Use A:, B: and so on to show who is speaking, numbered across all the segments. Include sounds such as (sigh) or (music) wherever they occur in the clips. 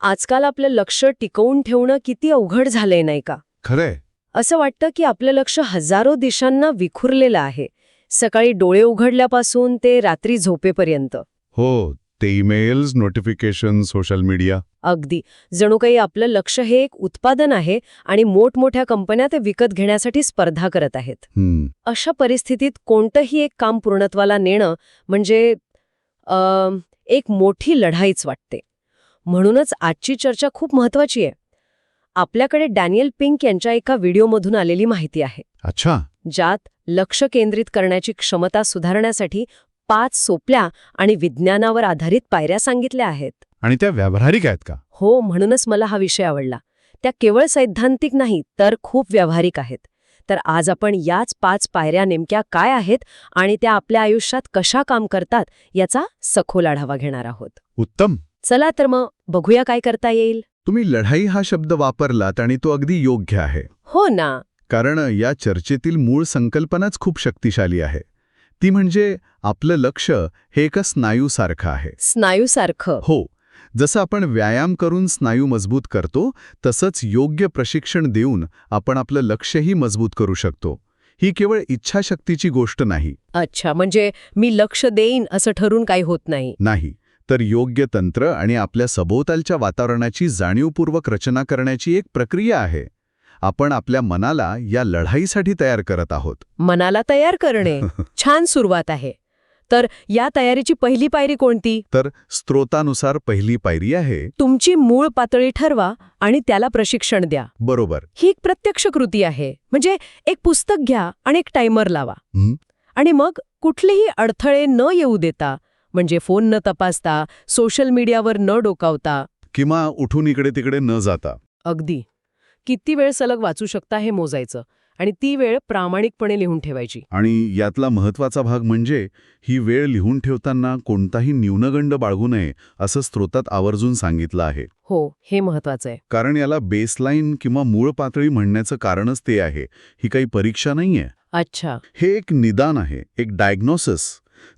A: आजकाल आपलं लक्ष टिकवून ठेवणं किती अवघड झालंय नाही का?
B: खरंय.
A: असं वाटतं की आपलं लक्ष हजारो दिशांना विखुरलेलं आहे. सकाळी डोळे उघडल्यापासून ते रात्री झोपेपर्यंत.
B: हो ते ईमेल्स नोटिफिकेशन सोशल मीडिया.
A: अगदी. जणू काही आपलं लक्ष हे एक उत्पादन आहे आणि मोठमोठ्या कंपन्या ते विकत घेण्यासाठी स्पर्धा करत आहेत.
B: हम्म.
A: अशा परिस्थितीत कोणतंही एक काम पूर्णत्वाला नेणं म्हणजे एक मोठी लढाईच वाटते. म्हणूनच आजची चर्चा खूप महत्वाची आहे. आपल्याकडे डॅनियल पिंक यांच्या एका व्हिडिओमधून आलेली माहिती आहे.
B: अच्छा.
A: ज्यात लक्ष केंद्रित करण्याची क्षमता सुधारण्यासाठी पाच सोप्या आणि विज्ञानावर आधारित पायऱ्या सांगितल्या आहेत.
B: आणि त्या व्यावहारिक आहेत का?
A: हो म्हणूनच मला हा विषय आवडला. त्या केवळ सैद्धांतिक नाही तर खूप व्यावहारिक आहेत. तर आज आपण याच पाच पायऱ्या नेमक्या काय आहेत आणि त्या आपल्या आयुष्यात कशा काम करतात याचा सखोल आढावा घेणार आहोत.
B: उत्तम.
A: चला तर मग बघूया काय करता येईल.
B: तुम्ही लढाई हा शब्द वापरलात आणि तो अगदी योग्य आहे.
A: हो ना.
B: कारण या चर्चेतील मूळ संकल्पनाच खूप शक्तिशाली आहे. ती म्हणजे आपलं लक्ष हे एका स्नायूसारखं आहे.
A: स्नायूसारखं.
B: हो. जसं आपण व्यायाम करून स्नायू मजबूत करतो तसंच योग्य प्रशिक्षण देऊन आपण आपलं लक्षही मजबूत करू शकतो. ही केवळ इच्छाशक्तीची गोष्ट नाही.
A: अच्छा म्हणजे मी लक्ष देईन असं ठरून काही होत नाही.
B: नाही. तर योग्य तंत्र आणि आपल्या सभोवतालच्या वातावरणाची जाणीवपूर्वक रचना करण्याची एक प्रक्रिया आहे. आपण आपल्या मनाला या लढाईसाठी तयार करत आहोत.
A: मनाला तयार करणे. (laughs) छान सुरुवात आहे. तर या तयारीची पहिली पायरी कोणती?
B: तर स्त्रोतानुसार पहिली पायरी आहे.
A: तुमची मूळ पातळी ठरवा आणि त्याला प्रशिक्षण द्या.
B: बरोबर.
A: ही एक प्रत्यक्ष कृती आहे. म्हणजे एक पुस्तक घ्या आणि एक टायमर लावा? आणि मग कुठलेही अडथळे न येऊ देता म्हणजे फोन न तपासता सोशल मीडियावर न डोकावता.
B: किंवा उठून इकडे तिकडे न जाता.
A: अगदी. किती वेळ सलग वाचू शकता हे मोजायचं. आणि ती वेळ प्रामाणिकपणे लिहून ठेवायची.
B: आणि यातला महत्त्वाचा भाग म्हणजे ही वेळ लिहून ठेवताना कोणताही न्यूनगंड बाळगू नये असं स्त्रोतात आवर्जून सांगितलं आहे.
A: हो हे महत्वाचं आहे.
B: कारण याला बेसलाईन किंवा मूळ पातळी म्हणण्याचं कारणच ते आहे. ही काही परीक्षा नाहीये.
A: अच्छा.
B: हे एक निदान आहे एक डायग्नोसिस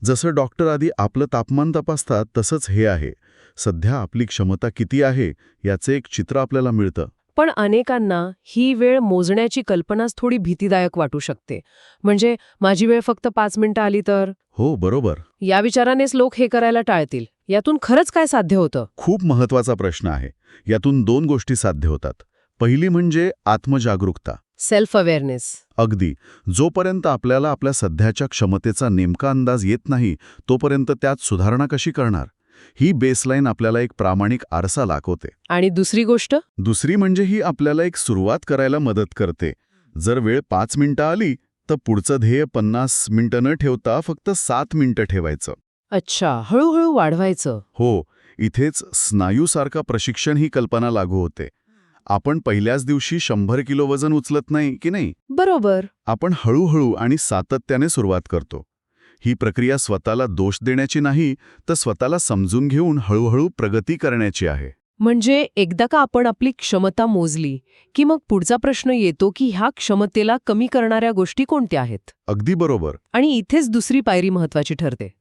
B: जसं डॉक्टर आधी आपलं तापमान तपासतात तसंच हे आहे. सध्या आपली क्षमता किती आहे याचे एक चित्र आपल्याला मिळतं.
A: पण अनेकांना ही वेळ मोजण्याची कल्पनाच थोडी भीतीदायक वाटू शकते. म्हणजे माझी वेळ फक्त पाच मिनिटं आली तर?
B: हो बरोबर.
A: या विचारानेच लोक हे करायला टाळतील. यातून खरंच काय साध्य होतं?
B: खूप महत्त्वाचा प्रश्न आहे. यातून दोन गोष्टी साध्य होतात. पहिली म्हणजे आत्मजागरूकता.
A: सेल्फ अवेअरनेस
B: अगदी. जोपर्यंत आपल्याला आपल्या सध्याच्या क्षमतेचा नेमका अंदाज येत नाही तोपर्यंत त्यात सुधारणा कशी करणार? ही बेसलाईन आपल्याला एक प्रामाणिक आरसा दाखवते.
A: आणि दुसरी गोष्ट?
B: दुसरी म्हणजे ही आपल्याला एक सुरुवात करायला मदत करते. जर वेळ पाच मिनिटं आली तर पुढचं ध्येय पन्नास मिनिटं न ठेवता फक्त सात मिनिटं ठेवायचं.
A: अच्छा हळूहळू वाढवायचं.
B: हो इथेच स्नायूसारखा प्रशिक्षण ही कल्पना लागू होते. आपण पहिल्याच दिवशी शंभर किलो वजन उचलत नाही की नाही?
A: बरोबर.
B: आपण हळूहळू आणि सातत्याने सुरुवात करतो. ही प्रक्रिया स्वतःला दोष देण्याची नाही तर स्वतःला समजून घेऊन हळूहळू प्रगती करण्याची आहे.
A: म्हणजे एकदा का आपण आपली क्षमता मोजली की मग पुढचा प्रश्न येतो की ह्या क्षमतेला कमी करणाऱ्या गोष्टी कोणत्या आहेत?
B: अगदी बरोबर.
A: आणि इथेच दुसरी पायरी महत्वाची ठरते.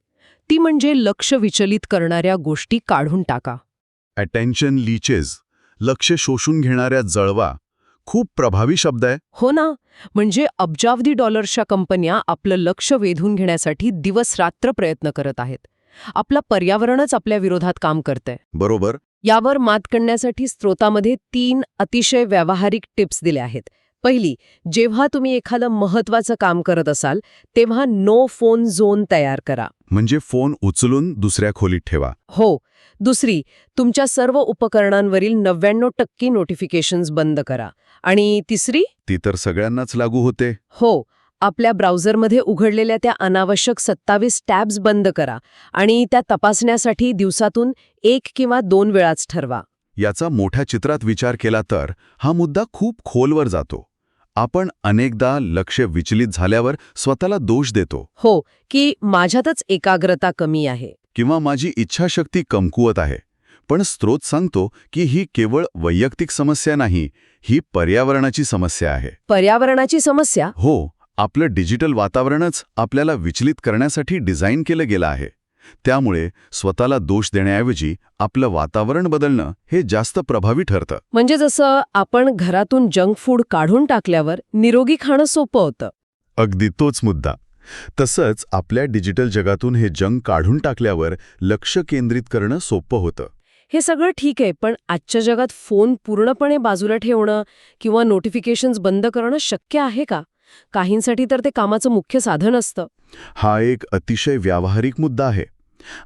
A: ती म्हणजे लक्ष विचलित करणाऱ्या गोष्टी काढून टाका.
B: अटेन्शन लीचेस लक्ष शोषून घेणाऱ्या जळवा खूप प्रभावी शब्द आहे.
A: हो ना म्हणजे अब्जावधी डॉलर्सच्या कंपन्या आपलं लक्ष वेधून घेण्यासाठी दिवसरात्र प्रयत्न करत आहेत. आपलं पर्यावरणच आपल्या विरोधात काम करतंय.
B: बरोबर.
A: यावर मात करण्यासाठी स्त्रोतामध्ये तीन अतिशय व्यावहारिक टिप्स दिल्या आहेत. पहिली जेव्हा तुम्ही एखादं महत्वाचं काम करत असाल तेव्हा नो फोन झोन तयार करा.
B: म्हणजे फोन उचलून दुसऱ्या खोलीत ठेवा.
A: हो. दुसरी तुमच्या सर्व उपकरणांवरील नव्याण्णव टक्के नोटिफिकेशन्स बंद करा. आणि तिसरी?
B: ती तर सगळ्यांनाच लागू होते.
A: हो. आपल्या ब्राउझरमध्ये उघडलेल्या त्या अनावश्यक सत्तावीस टॅब्स बंद करा आणि त्या तपासण्यासाठी दिवसातून एक किंवा दोन वेळाच ठरवा.
B: याचा मोठ्या चित्रात विचार केला तर हा मुद्दा खूप खोलवर जातो. आपण अनेकदा लक्ष विचलित झाल्यावर स्वतःला दोष देतो.
A: हो की माझ्यातच एकाग्रता कमी आहे.
B: किंवा माझी इच्छाशक्ती कमकुवत आहे. पण स्रोत सांगतो की ही केवळ वैयक्तिक समस्या नाही ही पर्यावरणाची समस्या आहे.
A: पर्यावरणाची समस्या?
B: हो आपलं डिजिटल वातावरणच आपल्याला विचलित करण्यासाठी डिझाईन केलं गेलं आहे. त्यामुळे स्वतःला दोष देण्याऐवजी आपलं वातावरण बदलणं हे जास्त प्रभावी ठरतं.
A: म्हणजे जसं आपण घरातून जंक फूड काढून टाकल्यावर निरोगी खाणं सोपं होतं.
B: अगदी तोच मुद्दा. तसंच आपल्या डिजिटल जगातून हे जंक काढून टाकल्यावर लक्ष केंद्रित करणं सोपं होतं.
A: हे सगळं ठीक आहे पण आजच्या जगात फोन पूर्णपणे बाजूला ठेवणं किंवा नोटिफिकेशन्स बंद करणं शक्य आहे का? काहींसाठी तर ते कामाचं मुख्य साधन असतं.
B: हा एक अतिशय व्यावहारिक मुद्दा आहे.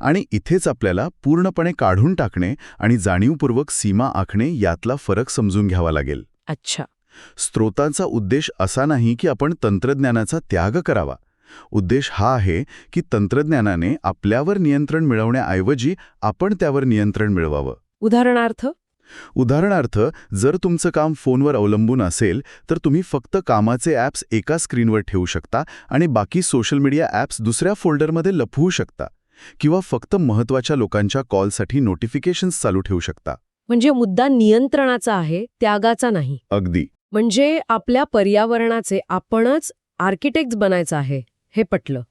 B: आणि इथेच आपल्याला पूर्णपणे काढून टाकणे आणि जाणीवपूर्वक सीमा आखणे यातला फरक समजून घ्यावा लागेल.
A: अच्छा.
B: स्त्रोतांचा उद्देश असा नाही की आपण तंत्रज्ञानाचा त्याग करावा. उद्देश हा आहे की तंत्रज्ञानाने आपल्यावर नियंत्रण मिळवण्याऐवजी आपण त्यावर नियंत्रण मिळवावं.
A: उदाहरणार्थ
B: उदाहरणार्थ जर तुमचं काम फोनवर अवलंबून असेल तर तुम्ही फक्त कामाचे ॲप्स एका स्क्रीनवर ठेवू शकता आणि बाकी सोशल मीडिया ॲप्स दुसऱ्या फोल्डरमध्ये लपवू शकता किंवा फक्त महत्त्वाच्या लोकांच्या कॉलसाठी नोटिफिकेशन्स चालू ठेवू शकता.
A: म्हणजे मुद्दा नियंत्रणाचा आहे त्यागाचा नाही.
B: अगदी.
A: म्हणजे आपल्या पर्यावरणाचे आपणच आर्किटेक्ट बनायचं आहे हे पटलं.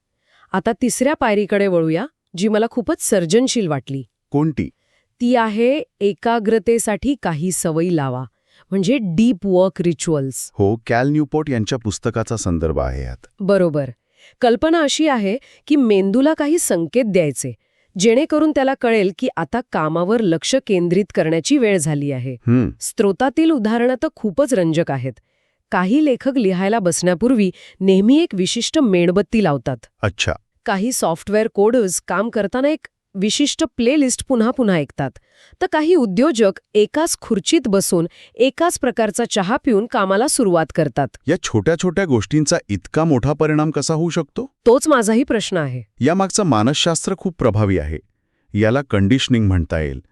A: आता तिसऱ्या पायरीकडे वळूया जी मला खूपच सर्जनशील वाटली.
B: कोणती?
A: ती आहे एकाग्रतेसाठी काही सवयी लावा म्हणजे डीप वर्क रिच्युअल्स.
B: हो कॅल न्यूपोर्ट यांच्या पुस्तकाचा संदर्भ आहे यात.
A: बरोबर. कल्पना अशी आहे की मेंदूला काही संकेत द्यायचे जेणेकरून त्याला कळेल की आता कामावर लक्ष केंद्रित करण्याची वेळ झाली आहे. स्त्रोतातील उदाहरणं तर खूपच रंजक आहेत. काही लेखक लिहायला बसण्यापूर्वी नेहमी एक विशिष्ट मेणबत्ती लावतात.
B: अच्छा.
A: काही सॉफ्टवेअर कोडर्स काम करताना एक विशिष्ट प्लेलिस्ट पुन्हा पुन्हा ऐकतात. तर काही उद्योजक एकाच खुर्चीत बसून एकाच प्रकारचा चहा पिऊन कामाला सुरुवात करतात.
B: या छोट्या छोट्या गोष्टींचा इतका मोठा परिणाम कसा होऊ शकतो?
A: तोच माझाही प्रश्न आहे.
B: यामागचं मानसशास्त्र खूप प्रभावी आहे. याला कंडिशनिंग म्हणता येईल.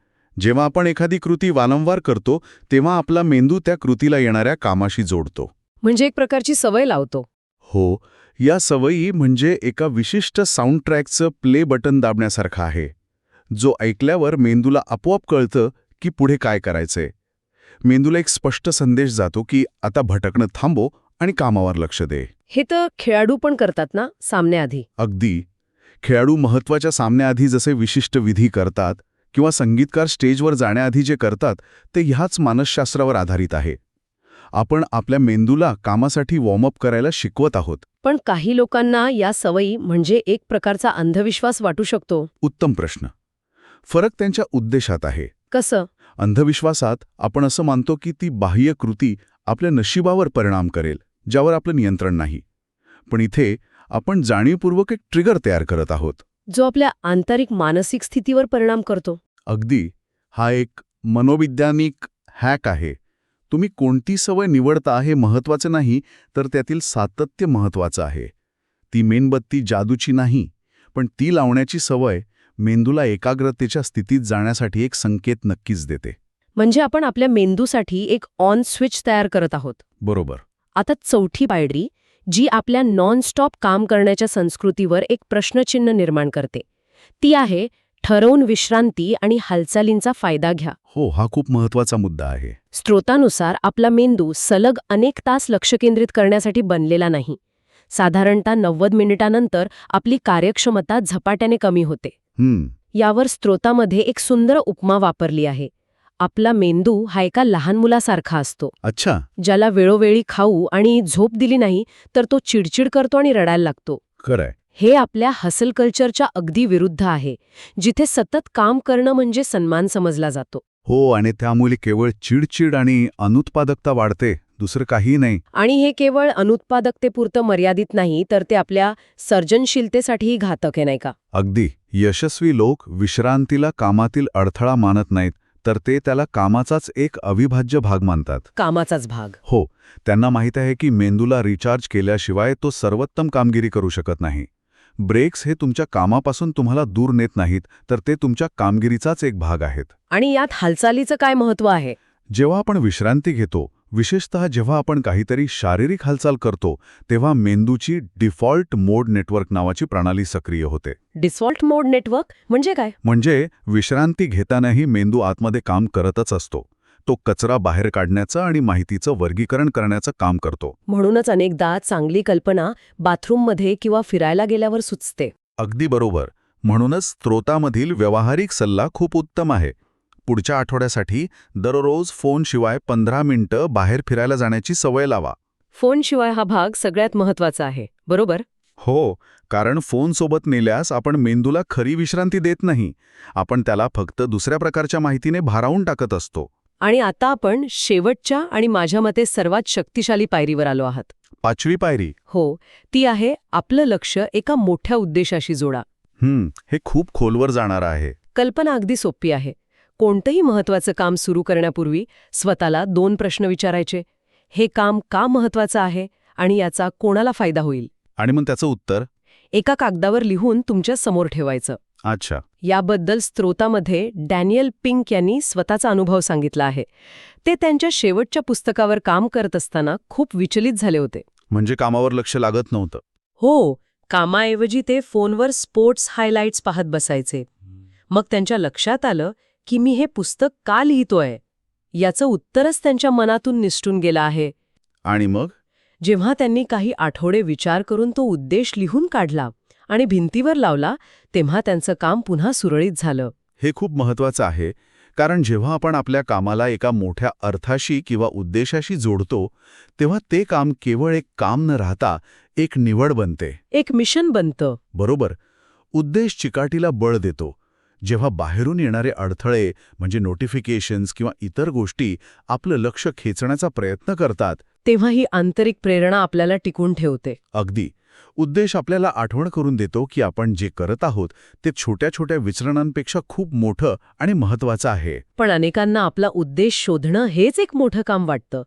B: जेव्हा आपण एखादी कृती वारंवार करतो तेव्हा आपला मेंदू त्या कृतीला येणाऱ्या कामाशी जोडतो.
A: म्हणजे एक प्रकारची सवय लावतो.
B: हो या सवयी म्हणजे एका विशिष्ट साऊंड ट्रॅकचं प्ले बटन दाबण्यासारखं आहे जो ऐकल्यावर मेंदूला आपोआप कळतं की पुढे काय करायचंय. मेंदूला एक स्पष्ट संदेश जातो की आता भटकणं थांबो आणि कामावर लक्ष दे.
A: हे तर खेळाडू पण करतात ना सामन्याआधी?
B: अगदी. खेळाडू महत्त्वाच्या सामन्याआधी जसे विशिष्ट विधी करतात किंवा संगीतकार स्टेजवर जाण्याआधी जे करतात ते ह्याच मानसशास्त्रावर आधारित आहे. आपण आपल्या मेंदूला कामासाठी वॉर्मअप करायला शिकवत आहोत.
A: पण काही लोकांना या सवयी म्हणजे एक प्रकारचा अंधविश्वास वाटू शकतो.
B: उत्तम प्रश्न. फरक त्यांच्या उद्देशात आहे.
A: कसं?
B: अंधविश्वासात आपण असं मानतो की ती बाह्य कृती आपल्या नशिबावर परिणाम करेल ज्यावर आपलं नियंत्रण नाही. पण इथे आपण जाणीवपूर्वक एक ट्रिगर तयार करत आहोत.
A: जो आपल्या आंतरिक मानसिक स्थितीवर परिणाम करतो.
B: अगदी. हा एक मनोविज्ञानिक हॅक आहे. तुम्ही कोणती सवय निवडता हे महत्वाचं नाही तर त्यातील सातत्य महत्वाचं आहे. ती मेणबत्ती जादूची नाही पण ती लावण्याची सवय मेंदूला एकाग्रतेच्या स्थितीत जाण्यासाठी एक संकेत नक्कीच देते.
A: म्हणजे आपण आपल्या मेंदूसाठी एक ऑन स्विच तयार करत आहोत.
B: बरोबर.
A: आता चौथी पायरी जी आपल्या नॉनस्टॉप काम करण्याच्या संस्कृतीवर एक प्रश्नचिन्ह निर्माण करते. ती आहे ठरवून विश्रांती आणि हालचालींचा फायदा घ्या.
B: हो हा खूप महत्त्वाचा मुद्दा आहे.
A: स्त्रोतानुसार आपला मेंदू सलग अनेक तास लक्ष केंद्रित करण्यासाठी बनलेला नाही. साधारणतः नव्वद मिनिटानंतर आपली कार्यक्षमता झपाट्याने कमी होते.
B: हम्म.
A: यावर स्त्रोतामध्ये एक सुंदर उपमा वापरली आहे. आपला मेंदू हा एका लहान मुलासारखा असतो.
B: अच्छा.
A: ज्याला वेळोवेळी खाऊ आणि झोप दिली नाही तर तो चिडचिड करतो आणि रडायला लागतो.
B: खरंय.
A: हे आपल्या हसल कल्चरच्या अगदी विरुद्ध आहे जिथे सतत काम करणं म्हणजे सन्मान समजला जातो.
B: हो आणि त्यामुळे केवळ चिडचिड आणि अनुत्पादकता वाढते दुसरं काही नाही.
A: आणि हे केवळ अनुत्पादकतेपुरतं मर्यादित नाही तर ते आपल्या सर्जनशीलतेसाठीही घातक आहे नाही का?
B: अगदी. यशस्वी लोक विश्रांतीला कामातील अडथळा मानत नाहीत तर ते त्याला कामाचाच एक अविभाज्य भाग मानतात.
A: कामाचाच भाग.
B: हो त्यांना माहीत आहे की मेंदूला रिचार्ज केल्याशिवाय तो सर्वोत्तम कामगिरी करू शकत नाही. ब्रेक्स हे तुमच्या कामापासून तुम्हाला दूर नेत नाहीत तर ते तुमच्या कामगिरीचाच एक भाग आहेत.
A: आणि यात हालचालीचं काय महत्त्व आहे?
B: जेव्हा आपण विश्रांती घेतो विशेषतः जेव्हा आपण काहीतरी शारीरिक हालचाल करतो तेव्हा मेंदूची डिफॉल्ट मोड नेटवर्क नावाची प्रणाली सक्रिय होते.
A: डिसॉल्ट मोड नेटवर्क म्हणजे काय?
B: म्हणजे विश्रांती घेतानाही मेंदू आतमध्ये काम करतच असतो. तो कचरा बाहेर काढण्याचं आणि माहितीचं वर्गीकरण करण्याचं काम करतो.
A: म्हणूनच अनेकदा चांगली कल्पना बाथरूममध्ये किंवा फिरायला गेल्यावर सुचते.
B: अगदी बरोबर. म्हणूनच स्त्रोतामधील व्यावहारिक सल्ला खूप उत्तम आहे. पुढच्या आठवड्यासाठी दररोज फोनशिवाय पंधरा मिनिटं बाहेर फिरायला जाण्याची सवय लावा.
A: फोनशिवाय हा भाग सगळ्यात महत्त्वाचा आहे बरोबर?
B: हो कारण फोन सोबत नेल्यास आपण मेंदूला खरी विश्रांती देत नाही. आपण त्याला फक्त दुसऱ्या प्रकारच्या माहितीने भारावून टाकत असतो.
A: आणि आता आपण शेवटच्या आणि माझ्या मते सर्वात शक्तिशाली पायरीवर आलो आहात.
B: पाचवी पायरी.
A: हो ती आहे आपलं लक्ष एका मोठ्या उद्देशाशी जोडा.
B: हं, हे खूप खोलवर जाणार आहे.
A: कल्पना अगदी सोपी आहे. कोणतंही महत्वाचं काम सुरू करण्यापूर्वी स्वतःला दोन प्रश्न विचारायचे. हे काम का महत्वाचं आहे आणि याचा कोणाला फायदा होईल?
B: आणि मग त्याचं उत्तर?
A: एका कागदावर लिहून तुमच्यासमोर ठेवायचं.
B: अच्छा.
A: याबद्दल स्त्रोतामध्ये डॅनियल पिंक यांनी स्वतःचा अनुभव सांगितला आहे. ते त्यांच्या शेवटच्या पुस्तकावर काम करत असताना खूप विचलित झाले होते.
B: म्हणजे कामावर लक्ष लागत नव्हतं.
A: हो कामाऐवजी ते फोनवर स्पोर्ट्स हायलाइट्स पाहत बसायचे. मग त्यांच्या लक्षात आलं की मी हे पुस्तक का लिहितोय? याचं उत्तरच त्यांच्या मनातून निसटून गेलं आहे.
B: आणि मग?
A: जेव्हा त्यांनी काही आठवडे विचार करून तो उद्देश लिहून काढला आणि भिंतीवर लावला तेव्हा त्यांचं काम पुन्हा सुरळीत झालं.
B: हे खूप महत्वाचं आहे कारण जेव्हा आपण आपल्या कामाला एका मोठ्या अर्थाशी किंवा उद्देशाशी जोडतो तेव्हा ते काम केवळ एक काम न राहता एक निवड बनते.
A: एक मिशन बनतं.
B: बरोबर. उद्देश चिकाटीला बळ देतो. जेव्हा बाहेरून येणारे अडथळे म्हणजे नोटिफिकेशन्स किंवा इतर गोष्टी आपलं लक्ष खेचण्याचा प्रयत्न करतात
A: तेव्हा ही आंतरिक प्रेरणा आपल्याला टिकून ठेवते.
B: अगदी. उद्देश आपल्याला आठवण करून देतो की आपण जे करत आहोत ते छोट्या छोट्या विचरणांपेक्षा खूप मोठं आणि महत्वाचं आहे.
A: पण अनेकांना आपला उद्देश शोधणं हेच एक मोठं काम वाटतं.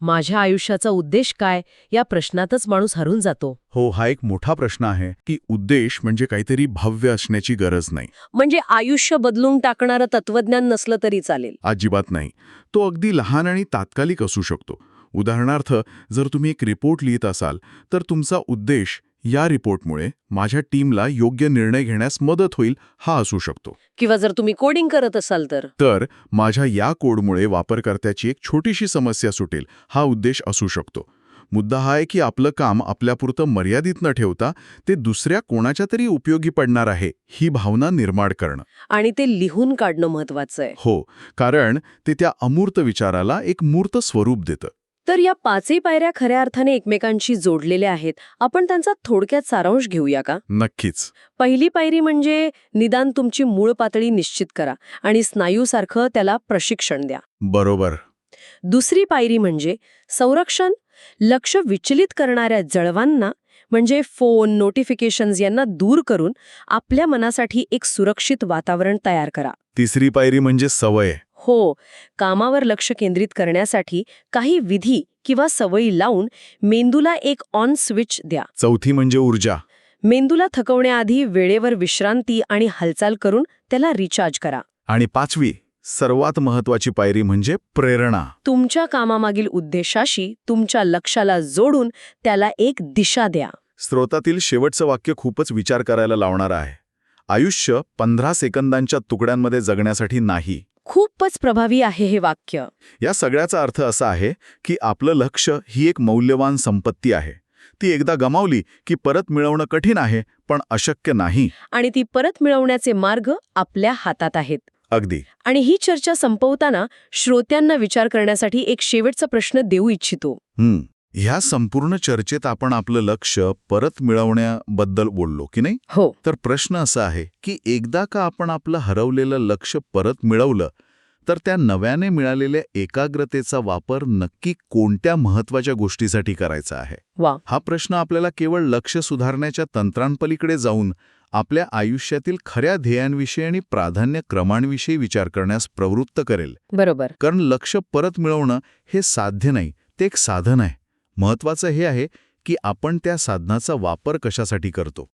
A: माझ्या आयुष्याचा उद्देश काय या प्रश्नातच माणूस हरून जातो.
B: हो हा एक मोठा प्रश्न आहे की उद्देश म्हणजे काहीतरी भव्य असण्याची गरज नाही.
A: म्हणजे आयुष्य बदलून टाकणारं तत्वज्ञान नसलं तरी चालेल.
B: अजिबात नाही. तो अगदी लहान आणि तात्कालिक असू शकतो. उदाहरणार्थ जर तुम्ही एक रिपोर्ट लिहित असाल तर तुमचा उद्देश या रिपोर्टमुळे माझ्या टीमला योग्य निर्णय घेण्यास मदत होईल हा असू शकतो.
A: किंवा जर तुम्ही कोडिंग करत असाल तर?
B: तर माझ्या या कोडमुळे वापरकर्त्याची एक छोटीशी समस्या सुटेल हा उद्देश असू शकतो. मुद्दा हा आहे की आपलं काम आपल्यापुरतं मर्यादित न ठेवता ते दुसऱ्या कोणाच्या तरी उपयोगी पडणार आहे ही भावना निर्माण करणं.
A: आणि ते लिहून काढणं महत्वाचं आहे.
B: हो कारण ते त्या अमूर्त विचाराला एक मूर्त स्वरूप देतं.
A: तर या पाचही पायऱ्या खऱ्या अर्थाने एकमेकांशी जोडलेल्या आहेत. आपण त्यांचा थोडक्यात सारांश घेऊया का?
B: नक्कीच.
A: पहिली पायरी म्हणजे निदान तुमची मूळ पातळी निश्चित करा आणि स्नायूसारखं त्याला प्रशिक्षण द्या.
B: बरोबर.
A: दुसरी पायरी म्हणजे संरक्षण. लक्ष विचलित करणाऱ्या जळवांना म्हणजे फोन नोटिफिकेशन्स यांना दूर करून आपल्या मनासाठी एक सुरक्षित वातावरण तयार करा.
B: तिसरी पायरी म्हणजे सवय.
A: हो कामावर लक्ष केंद्रित करण्यासाठी काही विधी किंवा सवयी लावून मेंदूला एक ऑन स्विच द्या.
B: चौथी म्हणजे ऊर्जा.
A: मेंदूला थकवण्याआधी वेळेवर विश्रांती आणि हालचाल करून त्याला रिचार्ज करा.
B: आणि पाचवी सर्वात महत्वाची पायरी म्हणजे प्रेरणा.
A: तुमच्या कामामागील उद्देशाशी तुमच्या लक्षाला जोडून त्याला एक दिशा द्या.
B: स्रोतातील शेवटचं वाक्य खूपच विचार करायला लावणार आहे. आयुष्य पंधरा सेकंदांच्या तुकड्यांमध्ये जगण्यासाठी नाही.
A: खूपच प्रभावी आहे हे वाक्य.
B: या सगळ्याचा अर्थ असा आहे की आपलं लक्ष ही एक मौल्यवान संपत्ती आहे. ती एकदा गमावली की परत मिळवणं कठीण आहे पण अशक्य नाही.
A: आणि ती परत मिळवण्याचे मार्ग आपल्या हातात आहेत.
B: अगदी.
A: आणि ही चर्चा संपवताना श्रोत्यांना विचार करण्यासाठी एक शेवटचा प्रश्न देऊ इच्छितो.
B: ह्या संपूर्ण चर्चेत आपण आपलं लक्ष परत मिळवण्याबद्दल बोललो की नाही?
A: हो.
B: तर प्रश्न असा आहे की एकदा का आपण आपलं हरवलेलं लक्ष परत मिळवलं तर त्या नव्याने मिळालेल्या एकाग्रतेचा वापर नक्की कोणत्या महत्त्वाच्या गोष्टीसाठी करायचा आहे?
A: वा.
B: हा प्रश्न आपल्याला केवळ लक्ष सुधारण्याच्या तंत्रांपलीकडे जाऊन आपल्या आयुष्यातील खऱ्या ध्येयांविषयी आणि प्राधान्य क्रमांविषयी विचार करण्यास प्रवृत्त करेल.
A: बरोबर.
B: कारण लक्ष परत मिळवणं हे साध्य नाही ते एक साधन आहे. महत्वाचं हे आहे की आपण त्या साधनाचा वापर कशासाठी करतो.